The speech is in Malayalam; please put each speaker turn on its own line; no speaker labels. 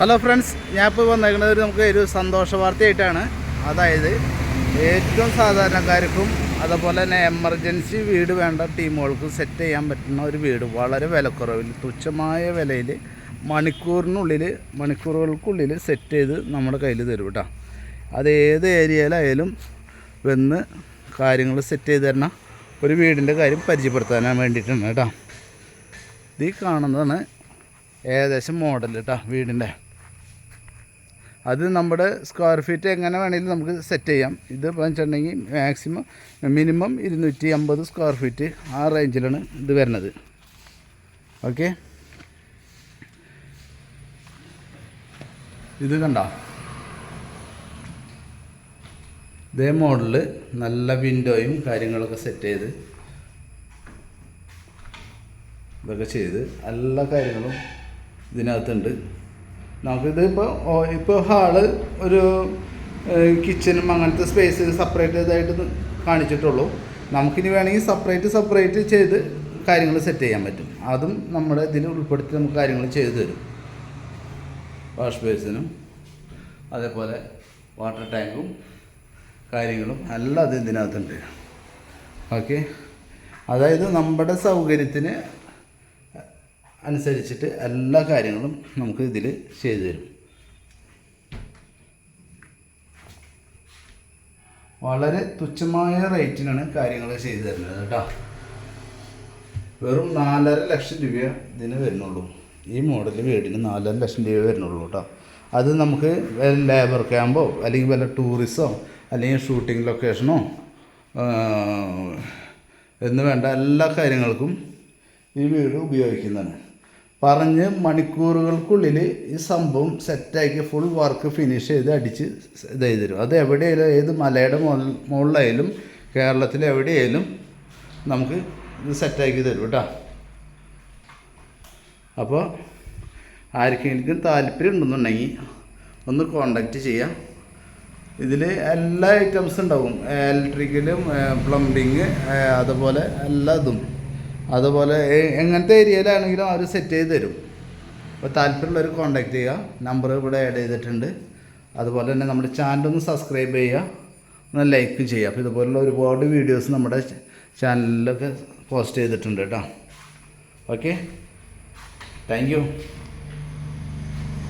ഹലോ ഫ്രണ്ട്സ് ഞാൻ ഇപ്പോൾ വന്നേക്കുന്നത് ഒരു നമുക്ക് ഒരു സന്തോഷ വാർത്തയായിട്ടാണ്. അതായത് ഏറ്റവും സാധാരണക്കാർക്കും അതുപോലെ തന്നെ എമർജൻസി വീട് വേണ്ട ടീമുകൾക്കും സെറ്റ് ചെയ്യാൻ പറ്റുന്ന ഒരു വീട് വളരെ വിലക്കുറവിൽ തുച്ഛമായ വിലയിൽ മണിക്കൂറിനുള്ളിൽ മണിക്കൂറുകൾക്കുള്ളിൽ സെറ്റ് ചെയ്ത് നമ്മുടെ കയ്യിൽ തരും കേട്ടോ. അത് ഏത് ഏരിയയിലായാലും വന്ന് കാര്യങ്ങൾ സെറ്റ് ചെയ്ത് തരണം ഒരു വീടിന്റെ കാര്യം പരിചയപ്പെടുത്താനാണ് വേണ്ടിയിട്ടാണ് കേട്ടോ. ഇത് കാണുന്നതാണ് ഏകദേശം മോഡൽ കേട്ടോ വീടിന്റെ. അത് നമ്മുടെ സ്ക്വയർ ഫീറ്റ് എങ്ങനെ വേണമെങ്കിലും നമുക്ക് സെറ്റ് ചെയ്യാം. ഇത് വെച്ചിട്ടുണ്ടെങ്കിൽ മാക്സിമം മിനിമം ഇരുന്നൂറ്റി അമ്പത് സ്ക്വയർ ഫീറ്റ് ആ റേഞ്ചിലാണ് ഇത് വരുന്നത്. ഓക്കെ ഇത് കണ്ട? ഇതേ മോഡലിൽ നല്ല വിൻഡോയും കാര്യങ്ങളൊക്കെ സെറ്റ് ചെയ്ത് ഇതൊക്കെ ചെയ്ത് എല്ലാ കാര്യങ്ങളും ഇതിനകത്തുണ്ട്. നമുക്കിത് ഇപ്പോൾ ഇപ്പോൾ ഹാൾ ഒരു കിച്ചനും അങ്ങനത്തെ സ്പേസ് സെപ്പറേറ്റ് ഇതായിട്ട് കാണിച്ചിട്ടുള്ളൂ. നമുക്കിനി വേണമെങ്കിൽ സെപ്പറേറ്റ് സെപ്പറേറ്റ് ചെയ്ത് കാര്യങ്ങൾ സെറ്റ് ചെയ്യാൻ പറ്റും. അതും നമ്മുടെ ഇതിൽ ഉൾപ്പെടുത്തി നമുക്ക് കാര്യങ്ങൾ ചെയ്തു തരും. വാഷ് ബേസിനും അതേപോലെ വാട്ടർ ടാങ്കും കാര്യങ്ങളും എല്ലാം അത് ഇതിനകത്തുണ്ട് ഓക്കെ അതായത് നമ്മുടെ സൗകര്യത്തിന് അനുസരിച്ചിട്ട് എല്ലാ കാര്യങ്ങളും നമുക്ക് ഇതിൽ ചെയ്തു തരും. വളരെ തുച്ഛമായ റേറ്റിനാണ് കാര്യങ്ങൾ ചെയ്തു തരുന്നത് കേട്ടോ. വെറും നാലര ലക്ഷം രൂപ ഇതിന് വരുന്നുള്ളൂ. ഈ മോഡൽ വീടിന് നാലര ലക്ഷം രൂപ വരുന്നുള്ളൂ കേട്ടോ. അത് നമുക്ക് ലേബർ ക്യാമ്പോ അല്ലെങ്കിൽ വല്ല ടൂറിസോ അല്ലെങ്കിൽ ഷൂട്ടിംഗ് ലൊക്കേഷനോ എന്ന് വേണ്ട എല്ലാ കാര്യങ്ങൾക്കും ഈ വീട് ഉപയോഗിക്കുന്നതാണ്. പറഞ്ഞ് മണിക്കൂറുകൾക്കുള്ളിൽ ഈ സംഭവം സെറ്റാക്കി ഫുൾ വർക്ക് ഫിനിഷ് ചെയ്ത് അടിച്ച് ഇത് ചെയ്ത് തരും അത് എവിടെയായാലും ഏത് മലയുടെ മുകളിലായാലും കേരളത്തിൽ എവിടെയായാലും നമുക്ക് ഇത് സെറ്റാക്കി തരും കേട്ടോ. അപ്പോൾ ആർക്കെങ്കിലും താല്പര്യം ഉണ്ടെന്നുണ്ടെങ്കിൽ ഒന്ന് കോണ്ടാക്റ്റ് ചെയ്യാം. ഇതിൽ എല്ലാ ഐറ്റംസും ഉണ്ടാവും. ഇലക്ട്രിക്കലും പ്ലംബിങ് അതുപോലെ എല്ലാ ഇതും. അതുപോലെ എങ്ങനത്തെ ഏരിയയിലാണെങ്കിലും അവർ സെറ്റ് ചെയ്ത് തരും. അപ്പോൾ താല്പര്യമുള്ളവർ കോൺടാക്ട് ചെയ്യുക. നമ്പർ ഇവിടെ ആഡ് ചെയ്തിട്ടുണ്ട്. അതുപോലെ തന്നെ നമ്മുടെ ചാനൽ ഒന്ന് സബ്സ്ക്രൈബ് ചെയ്യുക. ഒന്ന് ലൈക്ക് ചെയ്യുക. അപ്പോൾ ഇതുപോലുള്ള ഒരുപാട് വീഡിയോസ് നമ്മുടെ ചാനലിലൊക്കെ പോസ്റ്റ് ചെയ്തിട്ടുണ്ട് കേട്ടോ. Okay thank